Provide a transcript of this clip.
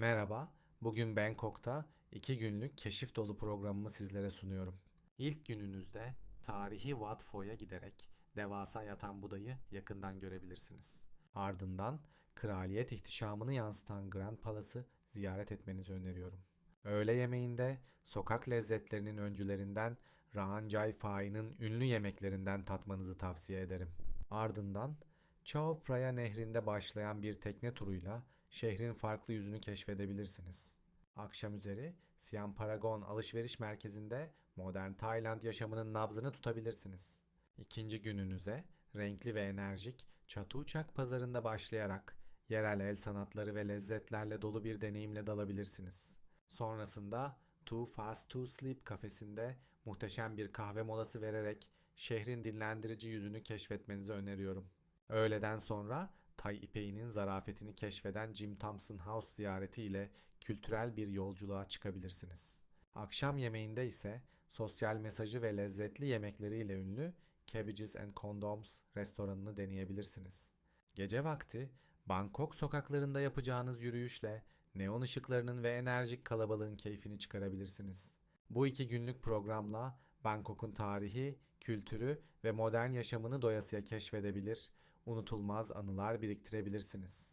Merhaba, bugün Bangkok'ta iki günlük keşif dolu programımı sizlere sunuyorum. İlk gününüzde tarihi Wat Pho'ya giderek devasa yatan Buda'yı yakından görebilirsiniz. Ardından kraliyet ihtişamını yansıtan Grand Palace'ı ziyaret etmenizi öneriyorum. Öğle yemeğinde sokak lezzetlerinin öncülerinden Rahan Jai Phai'nin ünlü yemeklerinden tatmanızı tavsiye ederim. Ardından Chao Phraya nehrinde başlayan bir tekne turuyla şehrin farklı yüzünü keşfedebilirsiniz. Akşam üzeri Siam Paragon alışveriş merkezinde modern Tayland yaşamının nabzını tutabilirsiniz. İkinci gününüze renkli ve enerjik Çatuçak pazarında başlayarak yerel el sanatları ve lezzetlerle dolu bir deneyimle dalabilirsiniz. Sonrasında Too Fast To Sleep kafesinde muhteşem bir kahve molası vererek şehrin dinlendirici yüzünü keşfetmenizi öneriyorum. Öğleden sonra Tay ipeğinin zarafetini keşfeden Jim Thompson House ziyareti ile kültürel bir yolculuğa çıkabilirsiniz. Akşam yemeğinde ise sosyal mesajı ve lezzetli yemekleriyle ünlü Cabbages and Condoms restoranını deneyebilirsiniz. Gece vakti Bangkok sokaklarında yapacağınız yürüyüşle neon ışıklarının ve enerjik kalabalığın keyfini çıkarabilirsiniz. Bu iki günlük programla Bangkok'un tarihi, kültürü ve modern yaşamını doyasıya keşfedebilir, unutulmaz anılar biriktirebilirsiniz.